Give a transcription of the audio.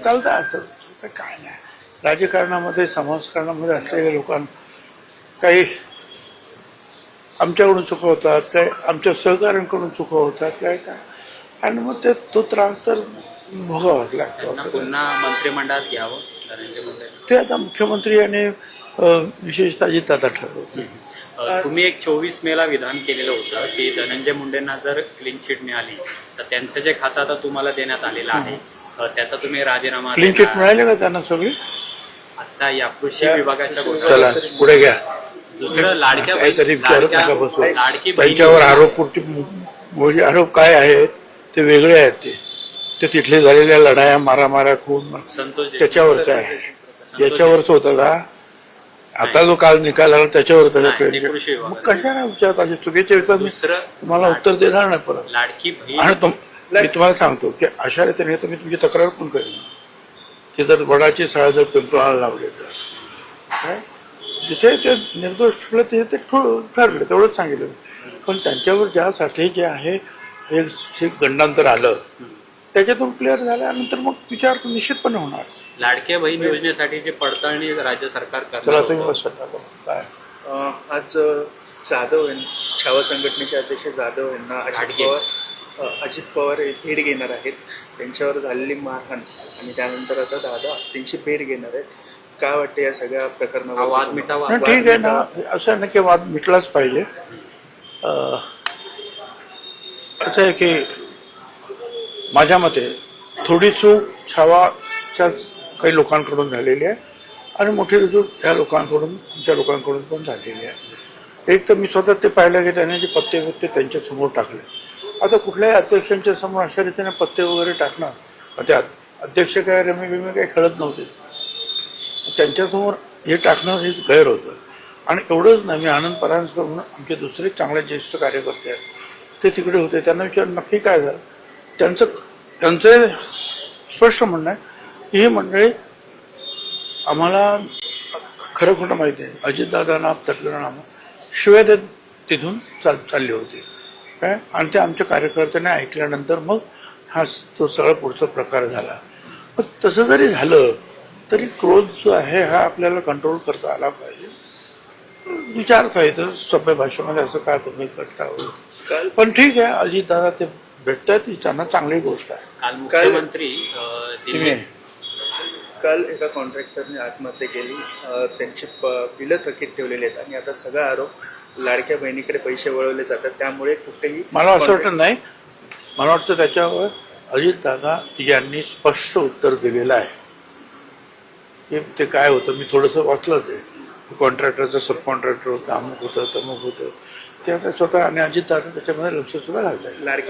चालतं असं. तर काय नाही. राजकारणामध्ये समाजकारणामध्ये असलेल्या लोकांना काही आमच्याकडून चुका होतात काय आमच्या सहकाऱ्यांकडून चुका होतात काय काय. आणि मग ते तो त्रास तर भोगावाच लागतो पुन्हा मंत्रिमंडळात घ्यावं ते आता मुख्यमंत्री आणि विशेषतः अजितदादा ठरवतील. अ, तुम्ही एक चोवीस मेला विधान केलेलं होतं की धनंजय मुंडेंना जर क्लीन चिट मिळाली तर त्यांचं जे खातं आता तुम्हाला देण्यात आलेलं आहे त्याचा तुम्ही राजीनामा क्लीन चिट देणार. मिळाले का त्यांना सगळी? आता या कृषी विभागाच्या चला पुढे घ्या. दुसरं लाडक्या बहीण- काहीतरी विचारत लाडक्या- नका बसू. लाडकी बहीण त्यांच्यावर आरोपपूर्ती म्हणजे आरोप काय आहे? ते वेगळे आहेत ते. ते तिथले झालेल्या लढाया मारामाऱ्या खून संतोष देशमुख. त्याच्यावरचं आहे. संतोष याच्यावरच होतं का? आता जो काल निकाल आला त्याच्यावर होतं. नाही, कृषी. मग कशाला विचारता असे चुकीचे विचार मी दुसरं तुम्हाला उत्तर देणार नाही परत. लाडकी बहीण आणि तुम मी तुम्हाला सांगतो की अशा रीतीने तर मी तुमची तक्रार पण करेन की जर वडाची साळ जर पिंपळाला लावले तर. काय? जिथे ते निर्दोष ठरलं ते ते ठो- ठरलं तेवढंच सांगितलं. पण त्यांच्यावर ज्यासाठी जे आहे एक शिक गंडांतर आलं त्याच्यातून क्लिअर झाल्यानंतर मग विचार निश्चितपणे होणार. लाडक्या बहीण योजनेसाठी जी पडताळणी राज्य सरकार तुम्ही. काय? आज जाधव यांनी छावा संघटनेचे अध्यक्ष जाधव यांना अजित. पवार हे भेट घेणार आहेत. त्यांच्यावर झालेली मारहाण आणि त्यानंतर आता दादा त्यांची भेट घेणार आहेत. काय वाटतं या सगळ्या प्रकरणावर? वाद मिटावा. नाही, ठीक आहे ना. असं नाही की वाद मिटलाच पाहिजे. अं, असं आहे की माझ्या मते थोडी चूक छावाच्या काही लोकांकडून झालेली आहे आणि मोठी चूक या लोकांकडून आमच्या लोकांकडून पण झालेली आहे. एक तर मी स्वतः ते पाहिलं की त्याने जे पत्ते बित्ते त्यांच्यासमोर टाकले. आता कुठल्याही अध्यक्षांच्या समोर अशा रीतीने पत्ते वगैरे टाकणं मग ते अध्यक्ष काय रमी बिमी काही खेळत नव्हते. त्यांच्यासमोर हे टाकणं हे गैर होतं. आणि एवढंच नाही मी आनंद परांजकर म्हणून आमचे दुसरे चांगले ज्येष्ठ कार्यकर्ते आहेत. ते तिकडे होते त्यांना विचार नक्की काय झालं? त्यांचं त्यांचं स्पष्ट म्हणणं आहे की ही मंडळी आम्हाला खरं खोटं माहिती आहे. अजितदादांना तटलं शिवाय ते तिथून चाल चालली होती. काय? आणि ते आमच्या कार्यकर्त्यांनी ऐकल्यानंतर मग हा तो सगळा पुढचा प्रकार झाला. मग तसं जरी झालं तरी क्रोध जो आहे हा आपल्याला कंट्रोल करता आला पाहिजे. विचारता येतं सोप्या भाषेमध्ये असं काय तुम्ही करता. काल पण ठीक आहे अजितदादा ते भेटतात ही त्यांना चांगली गोष्ट आहे. काल मुख्यमंत्री काल एका कॉन्ट्रॅक्टरने आत्महत्या केली त्यांची बिलं थकीत ठेवलेली आहेत आणि आता सगळा आरोप लाडक्या बहिणीकडे पैसे वळवले जातात त्यामुळे कुठेही मला असं वाटत नाही. मला वाटतं त्याच्यावर अजितदादा यांनी स्पष्ट उत्तर दिलेलं आहे. की ते काय होतं मी थोडंसं वाचलं ते. कॉन्ट्रॅक्टरचं सब कॉन्ट्रॅक्टर होतं अमुक होतं. तमुक होतं ते आता स्वतः आणि अजितदादा त्याच्यामध्ये लक्ष सुद्धा घालत आहे लाडक्या